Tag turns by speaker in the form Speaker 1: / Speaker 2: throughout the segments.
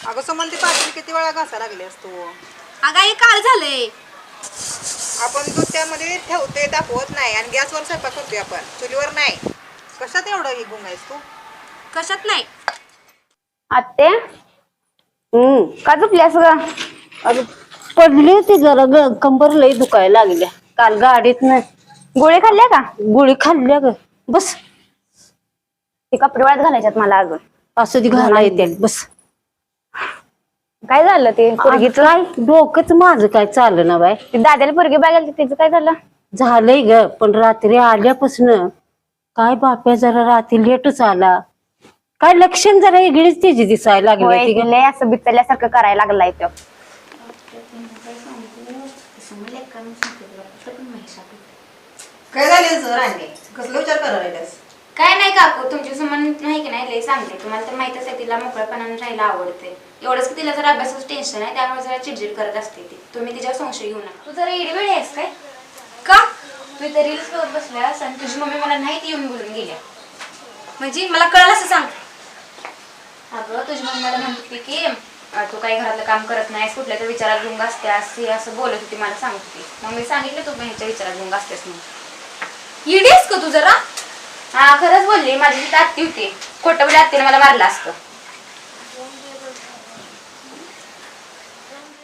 Speaker 1: अगं सुमन ती पातेली किती वेळा घासा लागली असतो
Speaker 2: अगं हे काल झालंय.
Speaker 1: आपण दूध त्यामध्ये ठेवतोय तापवत नाही. आणि गॅसवर स्वयंपाक करतोय आपण. चुलीवर नाही. कशात एवढं हे गुंगायस तू?
Speaker 2: कशात नाही.
Speaker 3: आत्ते हम्म. का झोपल्यास ग?
Speaker 4: अगं पडली होती जरा ग. कंबर लई दुखायला लागल्या काल गाडीत नाही.
Speaker 3: गोळी खाल्ल्या का?
Speaker 4: गोळी खाल्ल्या ग. बस.
Speaker 3: ते कपडे वाळत घालायच्यात मला अजून
Speaker 4: असं ती घाला येते बस.
Speaker 3: काय झालं ते पोरगीच?
Speaker 4: काय? डोकंच माझं काय चाललं ना बाय
Speaker 3: ते दादाला पोरगी बघायला त्याचं काय झालं?
Speaker 4: झालंय ग पण रात्री आल्यापासून काय बाप्या जरा रात्री लेटच आला. काय लक्षण जरा वेगळीच त्याची दिसायला लागली ग.
Speaker 3: लय असं बिचरल्यासारखं करायला लागलाय तो.
Speaker 1: काय झाले कसलं विचार करायला
Speaker 2: काय नाही काकू तुमची सुमन नाही की नाही लय सांगते. तुम्हाला तर माहितच आहे तिला मोकळेपणाने राहायला आवडते. एवढंच की तिला जरा अभ्यासाचं टेन्शन आहे त्यामुळे जरा चिडचिड करत असते ती. तुम्ही तिच्यावर संशय घेऊ नका. तू जरा इडवेळी आहेस काय? का? मी तर रील्स बघत बसल्यास आणि तुझी मम्मी मला नाही ती येऊन बोलून गेल्या. म्हणजे मला कळलं असं सांग. अगं तुझी मम्मी मला म्हणत होती की अं, तू काही घरातलं काम करत नाहीस कुठल्या तर विचारात गुंग असतेस हे असं बोलत होती मला सांगत होती. मग मी सांगितलं तू पण ह्याच्या विचारात गुंग असतेस म्हणून. इडीस का तू जरा. बोलली माझी तिथे आत्ती होती. खोटं बोली आत्तीने मला मारलं असतं.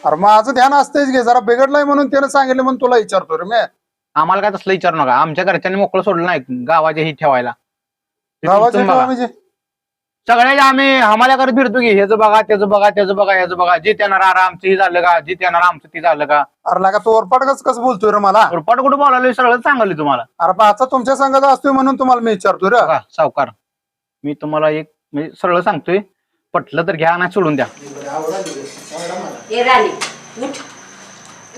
Speaker 5: अरे माझं ध्यान असतेच घे जरा बिघडलाय म्हणून त्यानं सांगितलं म्हणून तुला विचारतो रे मी.
Speaker 6: आम्हाला काय तसलं विचारू नका. आमच्या घरच्यांनी मोकळं सोडलं नाही गावाच्या ही ठेवायला.
Speaker 5: म्हणजे?
Speaker 6: सगळ्याच्या आम्ही आम्हाला करत फिरतो की ह्याचं बघा त्याचं बघा त्याचं बघा ह्याचं बघा जे येणार आरा आमचं हे झालं का जे येणार आमचं ते झालं का?
Speaker 5: अरे लागा तू ओरपाटकच कसं बोलतोय रे मला?
Speaker 6: रुपाट कुठं बोलायला सगळं सांगले तुम्हाला.
Speaker 5: अरे बाचा तुमच्या संघात असतोय म्हणून तुम्हाला मी विचारतोय रे.
Speaker 6: सावकार मी तुम्हाला एक म्हणजे सरळ सांगतोय पटलं तर घ्या नाही सोडून द्या.
Speaker 4: ए राणी उठ.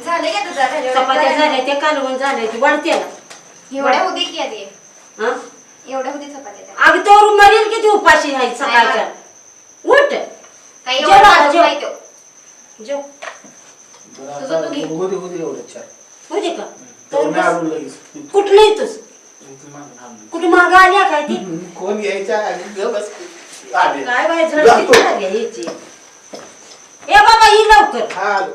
Speaker 2: झाले का तुझा?
Speaker 4: चपात्या झाल्या. त्या कालवण झाल्या ती वाढते ना.
Speaker 2: एवढ्या होती की आधी
Speaker 4: हं?
Speaker 2: एवढ्या होती चपात्या त्या.
Speaker 4: अगं मरेल किती उपाशी आहे सकाळच्या? उठ.
Speaker 2: काही
Speaker 4: जेव
Speaker 2: एवढं
Speaker 4: बाळा,
Speaker 2: वाजत
Speaker 4: जेव.
Speaker 2: नाही तो.
Speaker 4: जेव.
Speaker 2: तुझं तू घे.
Speaker 4: होते का? तर बस. कुठलं येतोस कुठे माग आल्या काय ती?
Speaker 7: कोण यायच्या आधी? ग बस. आले
Speaker 4: काय बाय झडती झाली याची ए बाबा ही लवकर.
Speaker 7: हा आलो.